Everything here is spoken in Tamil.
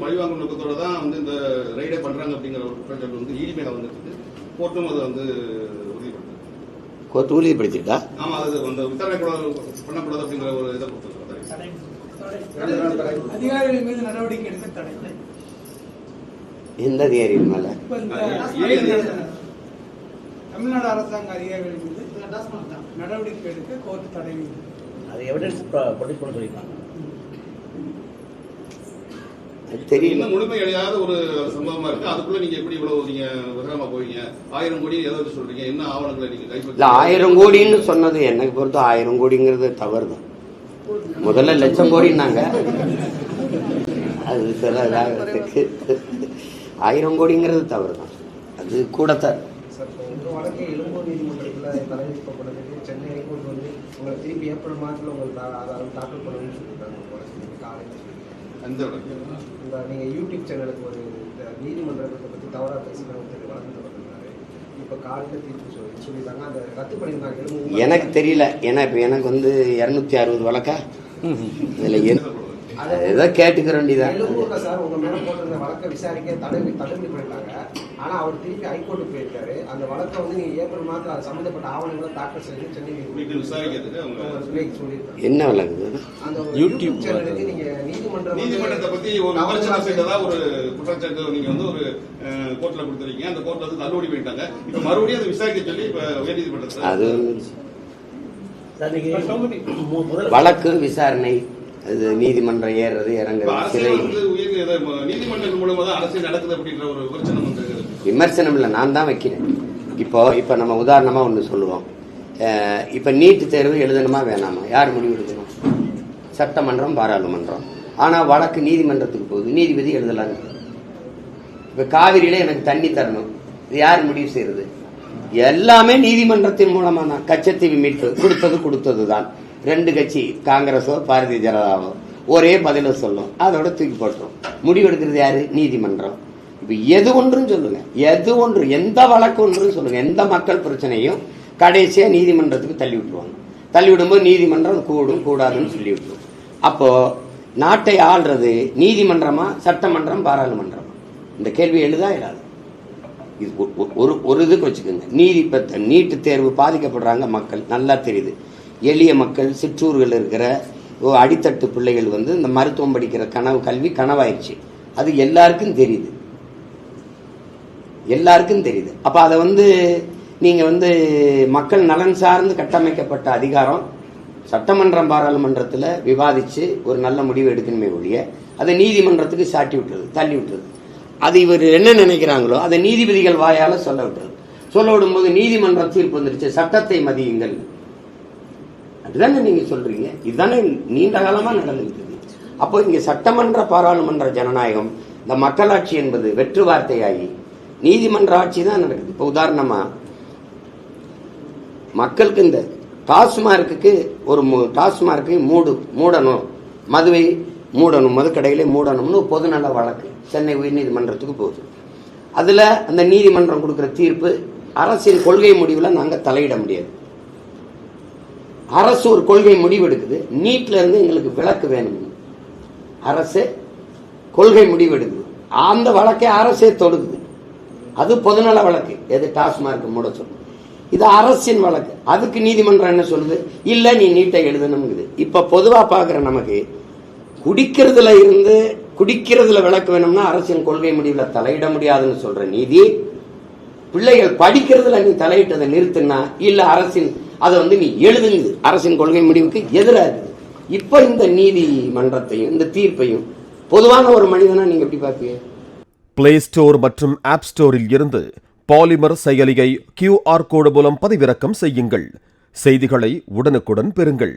பழிவாங்கும் நோக்கத்தோட தான் வந்து இந்த ரைடே பண்றாங்க அப்படிங்கிற ஒரு குற்றச்சாட்டு வந்து இடி மேல வந்துருக்கு கோர்ட்டும் அதை வந்து உறுதிப்படுத்து கோர்ட் உறுதிப்படுத்திருக்கா? ஆமா அது அந்த விசாரணை கூட பண்ணக்கூடாது அப்படிங்கிற ஒரு இதை கொடுத்துருக்காங்க அதிகாரிகள் மீது நடவடிக்கை எடுக்க தடை. எந்த அதிகாரிகள் மேல? தமிழ்நாடு அரசாங்க அதிகாரிகள் மீது நடவடிக்கை எடுக்க கோர்ட் தடை. அது எவிடன்ஸ் ப்ரொடியூஸ் பண்ண சொல்லியிருக்காங்க. தெரியல. இன்னும் முழுமை அடையாத ஒரு சம்பவமா இருக்கு. அதுக்குள்ள நீங்க எப்படி இவ்வளவு நீங்க விவரமா போவீங்க? ஆயிரம் கோடி ஏதாவது சொல்றீங்க. என்ன ஆவணங்களை நீங்க இல்ல ஆயிரம் கோடின்னு சொன்னது எனக்கு பொறுத்த ஆயிரம் கோடிங்கிறது தவறு தான் முதல்ல லட்சம் கோடின்னாங்க. அது சில ஆயிரம் கோடிங்கிறது தவறு தான் அது நீதிமன்றத்தில் தலைமைப்பட்டதுக்கு சென்னை திருப்பி ஏப்ரல் மாதத்தில் உங்களுக்கு தாக்கல் பண்ணணும்னு சொல்லியிருக்காங்க. இந்த நீங்கள் யூடியூப் சேனலுக்கு ஒரு நீதிமன்றத்தை பற்றி தவறாக வழக்கு தொடர்ந்தாரு இப்போ காலையில் தீர்ப்பு சொல்லி அந்த ரத்து பண்ணியிருந்தாங்க எனக்கு தெரியல. ஏன்னா இப்போ எனக்கு வந்து இரநூத்தி அறுபது வழக்கா? இதில் ஏதோ கேட்டுக்கிற வேண்டியதான் சார் உங்க மேல போட்டிருந்த வழக்கை விசாரிக்க தடவி தள்ளுபடி பண்ணிட்டாங்க ஆனா அவர் திருப்பி ஹைகோர்ட்டுக்கு போயிருக்காரு. அந்த வழக்கை வந்து நீங்க ஏப்ரல் மாதம் அது சம்பந்தப்பட்ட ஆவணங்களை தாக்கல் செய்து சென்னை என்ன வழக்கு அந்த யூடியூப் சேனலுக்கு நீங்க நீதிமன்றம் நீதிமன்றத்தை பத்தி ஒரு விமர்சனம் செய்ததா ஒரு குற்றச்சாட்டு நீங்க வந்து ஒரு கோர்ட்ல கொடுத்துருக்கீங்க. அந்த கோர்ட்ல வந்து தள்ளுபடி பண்ணிட்டாங்க. இப்ப மறுபடியும் அதை விசாரிக்க சொல்லி இப்ப உயர்நீதிமன்றத்தில் அது வழக்கு விசாரணை அது நீதிமன்றம் இப்ப இறங்குறது சிறை. விமர்சனம் இல்லை நான் தான் வைக்கிறேன். இப்போ இப்போ நம்ம உதாரணமாக ஒன்று சொல்லுவோம். இப்போ நீட்டு தேர்வு எழுதணுமா வேணாமா? யார் முடிவு எடுக்கணும்? சட்டமன்றம் பாராளுமன்றம். ஆனால் வழக்கு நீதிமன்றத்துக்கு போகுது. நீதிபதி எழுதலான்னு இப்போ காவிரியில் எனக்கு தண்ணி தரணும். இது யார் முடிவு செய்யறது? எல்லாமே நீதிமன்றத்தின் மூலமா தான். கச்சத்தீவு மீட்பு கொடுத்தது கொடுத்தது தான் ரெண்டு கட்சி காங்கிரஸோ பாரதிய ஜனதாவோ ஒரே பதில சொல்லும். அதோட தூக்கி போட்டுரும். முடிவெடுக்கிறது யாரு? நீதிமன்றம். இப்போ எது ஒன்றும் சொல்லுங்க. எது ஒன்று எந்த வழக்கு ஒன்றும் சொல்லுங்க. எந்த மக்கள் பிரச்சனையும் கடைசியாக நீதிமன்றத்துக்கு தள்ளி விட்டுருவாங்க. தள்ளி விடும்போது நீதிமன்றம் கூடும் கூடாதுன்னு சொல்லி விட்டுரும். அப்போது நாட்டை ஆள்றது நீதிமன்றமா சட்டமன்றம் பாராளுமன்றம்? இந்த கேள்வி எழுதா இல்லாது? இது ஒரு ஒரு இதுக்கு வச்சுக்கோங்க. நீதி நீட்டு தேர்வு பாதிக்கப்படுறாங்க மக்கள். நல்லா தெரியுது. எளிய மக்கள் சிற்றூர்கள் இருக்கிற ஓ, அடித்தட்டு பிள்ளைகள் வந்து இந்த மருத்துவம் படிக்கிற கனவு கல்வி கனவாயிடுச்சு. அது எல்லாருக்கும் தெரியுது. எல்லாருக்கும் தெரியுது. அப்போ அதை வந்து நீங்கள் வந்து மக்கள் நலன் சார்ந்து கட்டமைக்கப்பட்ட அதிகாரம் சட்டமன்றம் பாராளுமன்றத்தில் விவாதித்து ஒரு நல்ல முடிவு எடுக்கணுமே ஒழிய அதை நீதிமன்றத்துக்கு சாட்டி விட்டுறது தள்ளி விட்டுறது. அது இவர் என்ன நினைக்கிறாங்களோ அதை நீதிபதிகள் வாயால் சொல்ல விட்டுறது. சொல்ல விடும்போது நீதிமன்றம் தீர்ப்பு வந்துருச்சு சட்டத்தை மதியுங்கள். அதுதானே நீங்க சொல்றீங்க? இதுதானே நீண்ட காலமா நடந்துகிட்டு இருக்கு. அப்போ இங்க சட்டமன்ற பாராளுமன்ற ஜனநாயகம் இந்த மக்களாட்சி என்பது வெற்று வார்த்தையாகி நீதிமன்ற ஆட்சி தான் நடக்குது. இப்போ உதாரணமா மக்களுக்கு இந்த டாஸ்மார்க்கு ஒரு டாஸ்மார்க்கை மூடு மூடணும். மதுவை மூடணும். மதுக்கடையிலே மூடணும்னு ஒரு பொதுநல வழக்கு சென்னை உயர்நீதிமன்றத்துக்கு போகுது. அதில் அந்த நீதிமன்றம் கொடுக்குற தீர்ப்பு அரசின் கொள்கை முடிவில் நாங்கள் தலையிட முடியாது. அரசு ஒரு கொள்கை முடிவெடுக்குது. நீட்ல இருந்து எங்களுக்கு விளக்கு வேணும். அரசு கொள்கை முடிவெடுக்குது. அந்த வழக்கை அரசே தொடுக்குது. அது பொதுநல வழக்கு. எது டாஸ்மார்க் மூட சொல்லு இது அரசின் வழக்கு. அதுக்கு நீதிமன்றம் என்ன சொல்லுது? இல்ல நீ நீட்டை எழுதணுங்குது இப்ப பொதுவா பாக்குற நமக்கு குடிக்கிறதுல இருந்து குடிக்கிறதுல விளக்கு வேணும்னா அரசின் கொள்கை முடிவில் தலையிட முடியாதுன்னு சொல்ற நீதி பிள்ளைகள் படிக்கிறதுல நீ தலையிட்டதை நிறுத்துனா இல்ல அரசின் அதை வந்து நீ எழுதுங்குது அரசின் கொள்கை முடிவுக்கு எதிராக இருக்குது இப்ப இந்த நீதிமன்றத்தையும் இந்த தீர்ப்பையும் பொதுவான ஒரு மனிதனா நீங்க எப்படி பார்ப்பீங்க? பிளே ஸ்டோர் மற்றும் ஆப் ஸ்டோரில் இருந்து பாலிமர் செயலியை கியூஆர் கோடு மூலம் பதிவிறக்கம் செய்யுங்கள். செய்திகளை உடனுக்குடன் பெறுங்கள்.